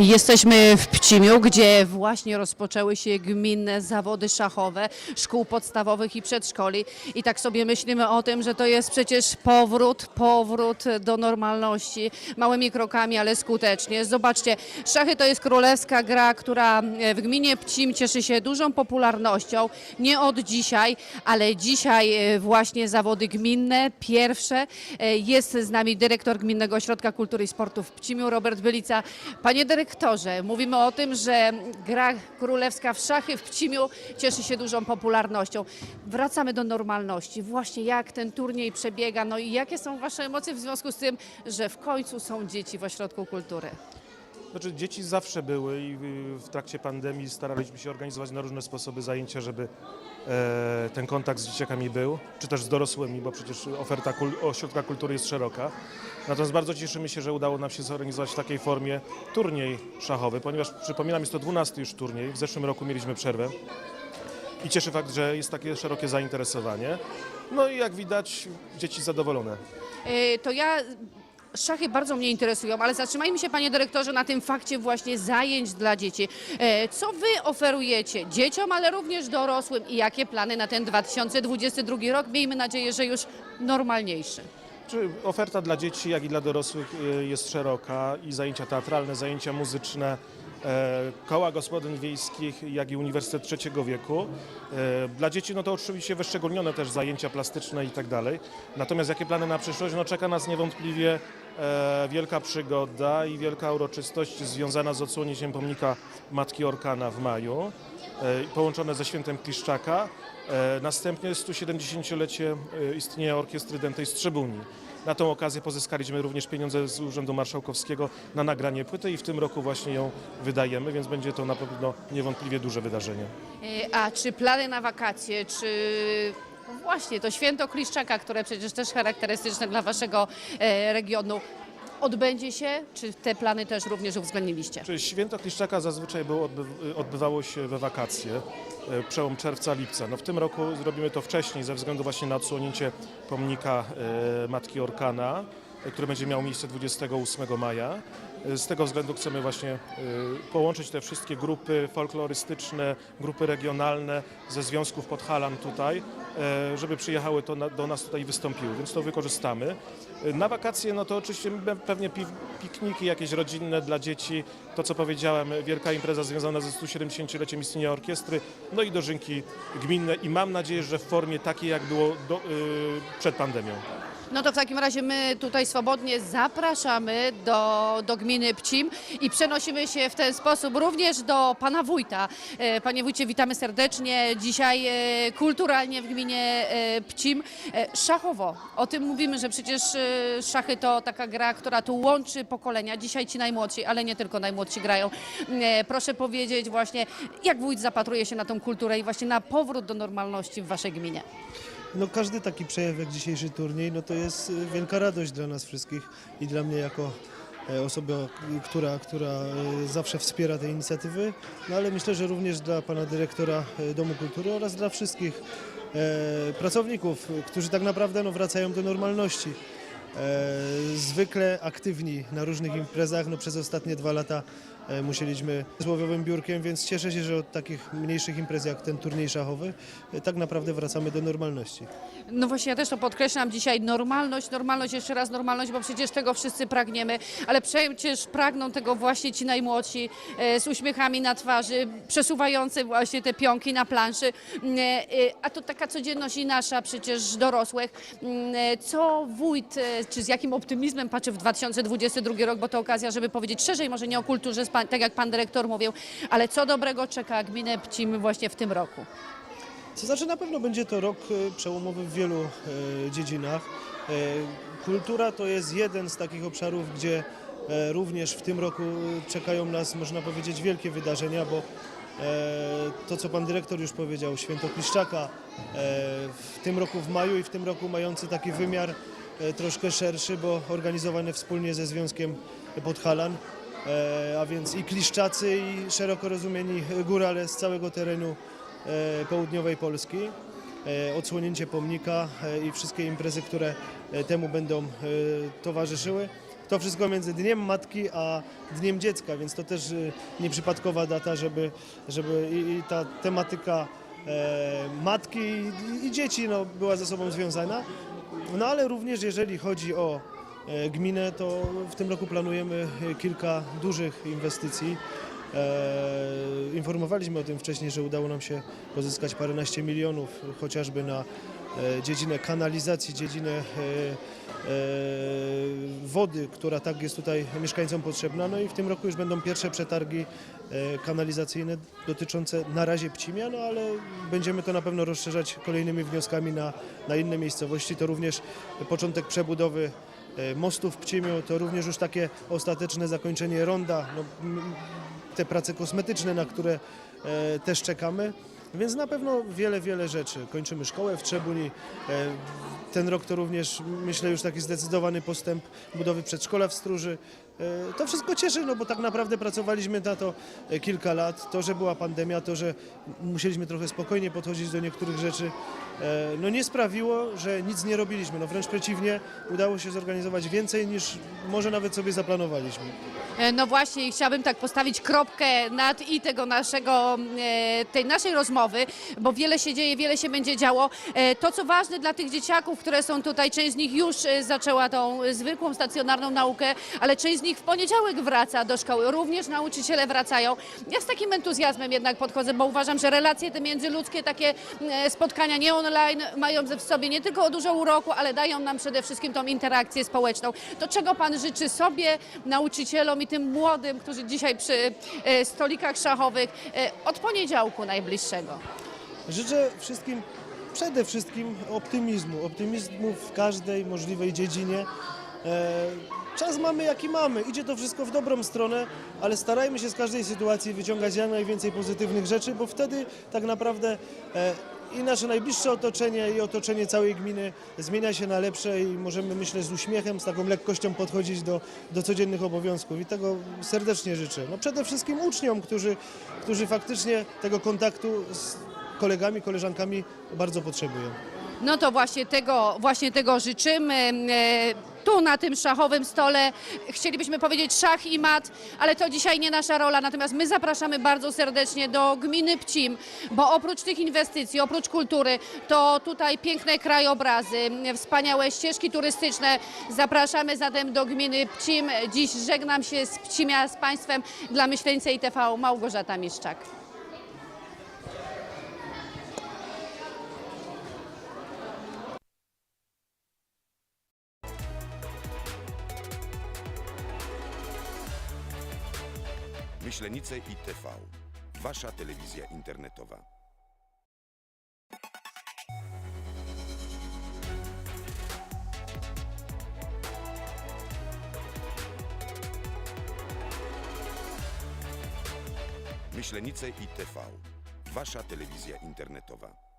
Jesteśmy w Pcimiu, gdzie właśnie rozpoczęły się gminne zawody szachowe szkół podstawowych i przedszkoli. I tak sobie myślimy o tym, że to jest przecież powrót, powrót do normalności. Małymi krokami, ale skutecznie. Zobaczcie, szachy to jest królewska gra, która w gminie Pcim cieszy się dużą popularnością. Nie od dzisiaj, ale dzisiaj e, właśnie zawody gminne, pierwsze. E, Jest z nami dyrektor Gminnego Ośrodka Kultury i Sportu w Pcimiu, Robert Bylica. Panie dyrektorze, mówimy o tym, że gra królewska w szachy w Pcimiu cieszy się dużą popularnością. Wracamy do normalności. Właśnie jak ten turniej przebiega, no i jakie są Wasze emocje w związku z tym, że w końcu są dzieci w Ośrodku Kultury? Znaczy dzieci zawsze były i w trakcie pandemii staraliśmy się organizować na różne sposoby zajęcia, żeby e, ten kontakt z dzieciakami był, czy też z dorosłymi, bo przecież oferta kul ośrodka kultury jest szeroka. Natomiast bardzo cieszymy się, że udało nam się zorganizować w takiej formie turniej szachowy, ponieważ przypominam, jest to 12 już turniej, w zeszłym roku mieliśmy przerwę. I cieszy fakt, że jest takie szerokie zainteresowanie. No i jak widać, dzieci zadowolone. E, To ja Szachy bardzo mnie interesują, ale zatrzymajmy się, panie dyrektorze, na tym fakcie właśnie zajęć dla dzieci. E, Co wy oferujecie dzieciom, ale również dorosłym i jakie plany na ten 2022 rok? Miejmy nadzieję, że już normalniejszy. Oferta dla dzieci, jak i dla dorosłych y, jest szeroka i zajęcia teatralne, zajęcia muzyczne, e, koła gospodyń wiejskich, jak i Uniwersytet Trzeciego Wieku. E, Dla dzieci no to oczywiście wyszczególnione też zajęcia plastyczne i tak dalej. Natomiast jakie plany na przyszłość? No czeka nas niewątpliwie e, wielka przygoda i wielka uroczystość związana z odsłonięciem pomnika Matki Orkana w maju, e, połączone ze świętem Kliszczaka. E, Następnie 170-lecie e, istnienia orkiestry dętej z Trzebuni. Na tą okazję pozyskaliśmy również pieniądze z Urzędu Marszałkowskiego na nagranie płyty i w tym roku właśnie ją wydajemy, więc będzie to na pewno niewątpliwie duże wydarzenie. E, A czy plany na wakacje, czy właśnie to święto Kliszczaka, które przecież też charakterystyczne dla waszego e, regionu, odbędzie się? Czy te plany też również uwzględniliście? Czyli święto Kliszczaka zazwyczaj było, odby- odbywało się we wakacje, e, przełom czerwca-lipca. No w tym roku zrobimy to wcześniej ze względu właśnie na odsłonięcie pomnika e, Matki Orkana, które będzie miało miejsce 28 maja. E, Z tego względu chcemy właśnie e, połączyć te wszystkie grupy folklorystyczne, grupy regionalne ze związków Podhalan tutaj, e, żeby przyjechały to do nas tutaj i wystąpiły, więc to wykorzystamy. Na wakacje, no to oczywiście pe- pewnie pi- pikniki jakieś rodzinne dla dzieci, to co powiedziałem, wielka impreza związana ze 170-leciem istnienia orkiestry, no i dożynki gminne i mam nadzieję, że w formie takiej jak było do, przed pandemią. No to w takim razie my tutaj swobodnie zapraszamy do, do gminy Pcim i przenosimy się w ten sposób również do pana wójta. E, Panie wójcie, witamy serdecznie. Dzisiaj e, kulturalnie w gminie e, Pcim. Szachowo. O tym mówimy, że przecież szachy to taka gra, która tu łączy pokolenia. Dzisiaj ci najmłodsi, ale nie tylko najmłodsi grają. Proszę powiedzieć właśnie, jak wójt zapatruje się na tą kulturę i właśnie na powrót do normalności w waszej gminie. No każdy taki przejaw jak dzisiejszy turniej, no to jest y, wielka radość dla nas wszystkich i dla mnie jako e, osoba, która, która y, zawsze wspiera te inicjatywy, no ale myślę, że również dla pana dyrektora e, Domu Kultury oraz dla wszystkich e, pracowników, którzy tak naprawdę no, wracają do normalności. E, zwykle aktywni na różnych imprezach, no przez ostatnie dwa lata e, musieliśmy słowiowym biurkiem, więc cieszę się, że od takich mniejszych imprez jak ten turniej szachowy e, tak naprawdę wracamy do normalności. No właśnie, ja też to podkreślam dzisiaj. Normalność, normalność, jeszcze raz normalność, bo przecież tego wszyscy pragniemy, ale przecież pragną tego właśnie ci najmłodsi e, z uśmiechami na twarzy, przesuwający właśnie te pionki na planszy. Mm, A to taka codzienność i nasza przecież dorosłych. Mm, Co wójt, czy z jakim optymizmem patrzy w 2022 rok, bo to okazja, żeby powiedzieć szerzej, może nie o kulturze, pan- tak jak pan dyrektor mówił, ale co dobrego czeka gminę Pcim właśnie w tym roku? To znaczy na pewno będzie to rok e, przełomowy w wielu e, dziedzinach. E, kultura to jest jeden z takich obszarów, gdzie również w tym roku czekają nas, można powiedzieć, wielkie wydarzenia, bo to, co pan dyrektor już powiedział, Święto Kliszczaka, w tym roku w maju i w tym roku mający taki wymiar troszkę szerszy, bo organizowany wspólnie ze Związkiem Podhalan, a więc i Kliszczacy, i szeroko rozumieni górale z całego terenu e, południowej Polski. e, odsłonięcie pomnika e, i wszystkie imprezy, które e, temu będą e, towarzyszyły. To wszystko między Dniem Matki a Dniem Dziecka, więc to też e, nieprzypadkowa data, żeby, żeby i, ta tematyka e, matki i, dzieci no, była ze sobą związana. No ale również jeżeli chodzi o e, gminę, to w tym roku planujemy e, kilka dużych inwestycji. E, informowaliśmy o tym wcześniej, że udało nam się pozyskać paręnaście milionów chociażby na e, dziedzinę kanalizacji, dziedzinę e, e, wody, która tak jest tutaj mieszkańcom potrzebna. No i w tym roku już będą pierwsze przetargi e, kanalizacyjne dotyczące na razie Pcimia, no ale będziemy to na pewno rozszerzać kolejnymi wnioskami na, na inne miejscowości. To również początek przebudowy e, mostu w Pcimiu, to również już takie ostateczne zakończenie ronda, no, te prace kosmetyczne, na które e, też czekamy. Więc na pewno wiele, wiele rzeczy. Kończymy szkołę w Trzebuni. E, ten rok to również, myślę, już taki zdecydowany postęp budowy przedszkola w Stróży. E, to wszystko cieszy, no bo tak naprawdę pracowaliśmy na to e, kilka lat. To, że była pandemia, to, że musieliśmy trochę spokojnie podchodzić do niektórych rzeczy, e, no nie sprawiło, że nic nie robiliśmy. No wręcz przeciwnie, udało się zorganizować więcej niż może nawet sobie zaplanowaliśmy. No właśnie, chciałabym tak postawić kropkę nad i tego naszego, tej naszej rozmowy, bo wiele się dzieje, wiele się będzie działo. To, co ważne dla tych dzieciaków, które są tutaj, część z nich już zaczęła tą zwykłą stacjonarną naukę, ale część z nich w poniedziałek wraca do szkoły. Również nauczyciele wracają. Ja z takim entuzjazmem jednak podchodzę, bo uważam, że relacje te międzyludzkie, takie e, spotkania nie online mają w sobie nie tylko dużo uroku, ale dają nam przede wszystkim tą interakcję społeczną. To czego Pan życzy sobie, nauczycielom i tym młodym, którzy dzisiaj przy e, stolikach szachowych e, od poniedziałku najbliższego? Życzę wszystkim przede wszystkim optymizmu, optymizmu w każdej możliwej dziedzinie. E, czas mamy jaki mamy, idzie to wszystko w dobrą stronę, ale starajmy się z każdej sytuacji wyciągać jak najwięcej pozytywnych rzeczy, bo wtedy tak naprawdę e, i nasze najbliższe otoczenie i otoczenie całej gminy zmienia się na lepsze i możemy myślę z uśmiechem, z taką lekkością podchodzić do, do codziennych obowiązków i tego serdecznie życzę. No przede wszystkim uczniom, którzy, którzy faktycznie tego kontaktu z kolegami, koleżankami bardzo potrzebują. No to właśnie tego, właśnie tego życzymy. Tu na tym szachowym stole chcielibyśmy powiedzieć szach i mat, ale to dzisiaj nie nasza rola. Natomiast my zapraszamy bardzo serdecznie do gminy Pcim, bo oprócz tych inwestycji, oprócz kultury, to tutaj piękne krajobrazy, wspaniałe ścieżki turystyczne. Zapraszamy zatem do gminy Pcim. Dziś żegnam się z Pcimia z Państwem dla Myśleńcej TV Małgorzata Miszczak. Myślenice i TV. Wasza telewizja internetowa. Myślenice i TV. Wasza telewizja internetowa.